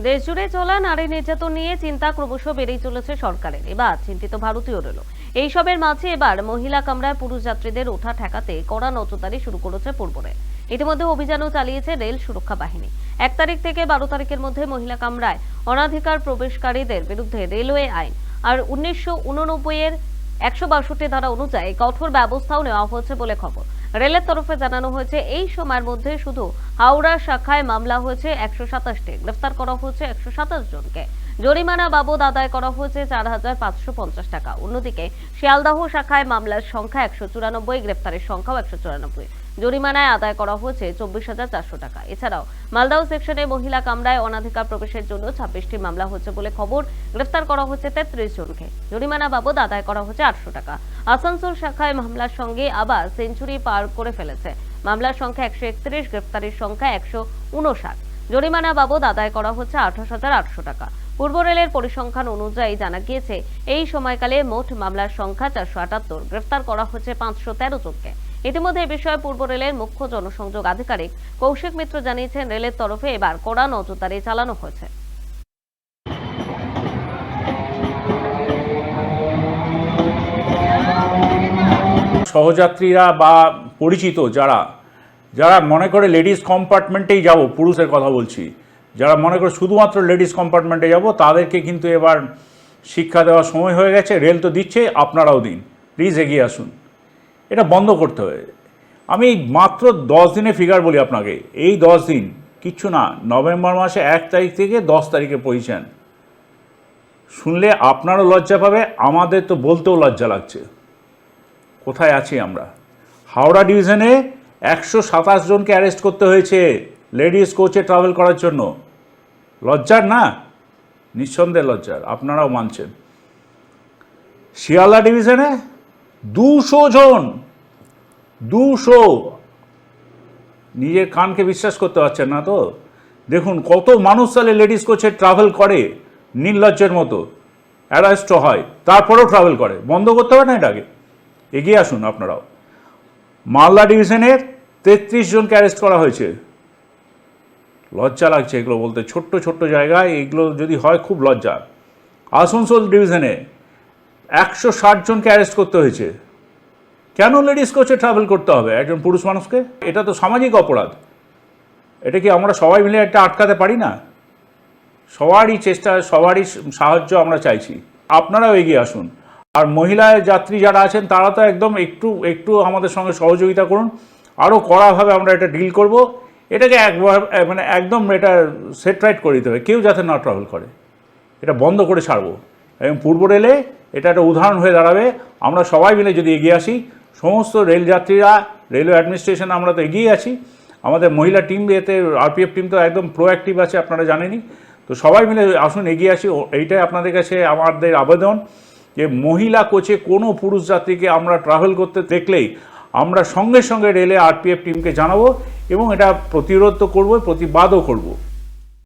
দেশজুড়ে চলা নারী নির্যাতন নিয়ে চিন্তা ক্রমশ বেড়েই চলেছে সরকারের। এবার চিন্তিত ভারতীয় রেল এইসবের মাঝে এবার মহিলা কামরায় পুরুষ যাত্রীদের ওঠা ঠেকাতে কড়া নজরদারি শুরু করেছে পূর্ব রেল। ইতিমধ্যে অভিযানও চালিয়েছে রেল সুরক্ষা বাহিনী। এক তারিখ থেকে বারো তারিখের মধ্যে মহিলা কামরায় অনাধিকার প্রবেশকারীদের বিরুদ্ধে রেলওয়ে আইন আর উনিশশো উননব্বই এর একশো বাষট্টি ধারা অনুযায়ী কঠোর ব্যবস্থাও নেওয়া হয়েছে বলে খবর। রেলের তরফে জানানো হয়েছে, এই সময়ের মধ্যে শুধু হাওড়া শাখায় মামলা হয়েছে একশো সাতাশটি। গ্রেফতার করা হয়েছে একশো সাতাশ জনকে। জরিমানা বাবদ আদায় করা হয়েছে চার হাজার পাঁচশো পঞ্চাশ টাকা। অন্যদিকে, শিয়ালদাহ শাখায় মামলার সংখ্যা একশো চুরানব্বই, গ্রেফতারের সংখ্যাও একশো চুরানব্বই। জরিমানায় আদায় করা হয়েছে চব্বিশ হাজার চারশো টাকা। এছাড়াও মালদাহ সেকশনে মহিলা কামরায় অনাধিকার প্রবেশের জন্য ছাব্বিশটি মামলা হচ্ছে বলে খবর। গ্রেফতার করা হচ্ছে তেত্রিশ জনকে। জরিমানা বাবদ আদায় করা হচ্ছে আটশো টাকা। আসানসোল শাখায় মামলার সঙ্গে আবার সেঞ্চুরি পার করে ফেলেছে। মামলার সংখ্যা একশো একত্রিশ গ্রেফতারের সংখ্যা একশো উনষাট। জরিমানা বাবদ আদায় করা হচ্ছে আঠাশ হাজার আটশো টাকা। পূর্ব রেলের পরিসংখ্যান অনুযায়ী জানা গিয়েছে, এই সময়কালে মোট মামলার সংখ্যা চারশো আটাত্তর গ্রেফতার করা হচ্ছে পাঁচশো তেরো জনকে। ইতিমধ্যে বিষয়ে পূর্ব রেলের মুখ্য জনসংযোগ আধিকারিক কৌশিক মিত্র জানিয়েছেন, রেলের তরফে এবার কড়া নজরদারি চালানো হয়েছে। সহযাত্রীরা বা পরিচিত যারা যারা মনে করে লেডিস কম্পার্টমেন্টেই যাব, পুরুষের কথা বলছি, যারা মনে করে শুধুমাত্র লেডিস কম্পার্টমেন্টে যাব, তাদেরকে কিন্তু এবার শিক্ষা দেওয়ার সময় হয়ে গেছে রেল তো দিচ্ছে, আপনারাও দিন প্লিজ এগিয়ে আসুন। এটা বন্ধ করতে হবে। আমি মাত্র দশ দিনে ফিগার বলি আপনাকে, এই দশ দিন, কিচ্ছু না, নভেম্বর মাসে এক তারিখ থেকে দশ তারিখে পজিশন শুনলে আপনারও লজ্জা পাবে, আমাদের তো বলতেও লজ্জা লাগছে। কোথায় আছি আমরা? হাওড়া ডিভিশনে একশো সাতাশ জনকে অ্যারেস্ট করতে হয়েছে লেডিস কোচে ট্রাভেল করার জন্য। লজ্জার না? নিঃসন্দেহে লজ্জার, আপনারাও মানছেন। শিয়ালদা ডিভিশনে দুশো জন, দুশো। নিজের কানকে বিশ্বাস করতে পারছেন না তো? দেখুন, কত মানুষ তাহলে লেডিস কোচে ট্রাভেল করে নির্লজ্জের মতো। অ্যারেস্ট হয়, তারপরেও ট্রাভেল করে। বন্ধ করতে হবে না এটাকে? এগিয়ে আসুন আপনারাও। মালদা ডিভিশনের তেত্রিশ জনকে অ্যারেস্ট করা হয়েছে। লজ্জা লাগছে এগুলো বলতে। ছোট্ট ছোট্ট জায়গায় এগুলো যদি হয় খুব লজ্জা। আসানসোল ডিভিশনে একশো ষাট জনকে অ্যারেস্ট করতে হয়েছে। কেন লেডিস কোচে ট্রাভেল করতে হবে? একজন পুরুষ মানুষকে? এটা তো সামাজিক অপরাধ। এটা কি আমরা সবাই মিলে একটা আটকাতে পারি না? সবারই চেষ্টা, সবারই সাহায্য আমরা চাইছি। আপনারাও এগিয়ে আসুন। আর মহিলা যাত্রী যারা আছেন, তারা তো একদম একটু একটু আমাদের সঙ্গে সহযোগিতা করুন। আরও কড়াভাবে আমরা এটা ডিল করব। এটাকে একবার মানে একদম এটা সেট রাইট করে দিতে হবে, কেউ যাতে না ট্রাভেল করে। এটা বন্ধ করে ছাড়বো। এবং পূর্ব রেলে এটা একটা উদাহরণ হয়ে দাঁড়াবে। আমরা সবাই মিলে যদি এগিয়ে আসি, সমস্ত রেল যাত্রীরা রেলওয়ে অ্যাডমিনিস্ট্রেশন আমরা তো এগিয়ে আছি। আমাদের মহিলা টিম এতে আরপিএফ টিম তো একদম প্রোঅ্যাক্টিভ আছে, আপনারা জানেনই। তো সবাই মিলে আসুন, এগিয়ে আসি। এইটাই আপনাদের কাছে আমাদের আবেদন। যে মহিলা কোচে কোনো পুরুষ যাত্রীকে আমরা ট্রাভেল করতে দেখলেই আমরা সঙ্গে সঙ্গে রেলে আরপিএফ টিমকে জানাব এবং এটা প্রতিরোধ করব প্রতিবাদও করব।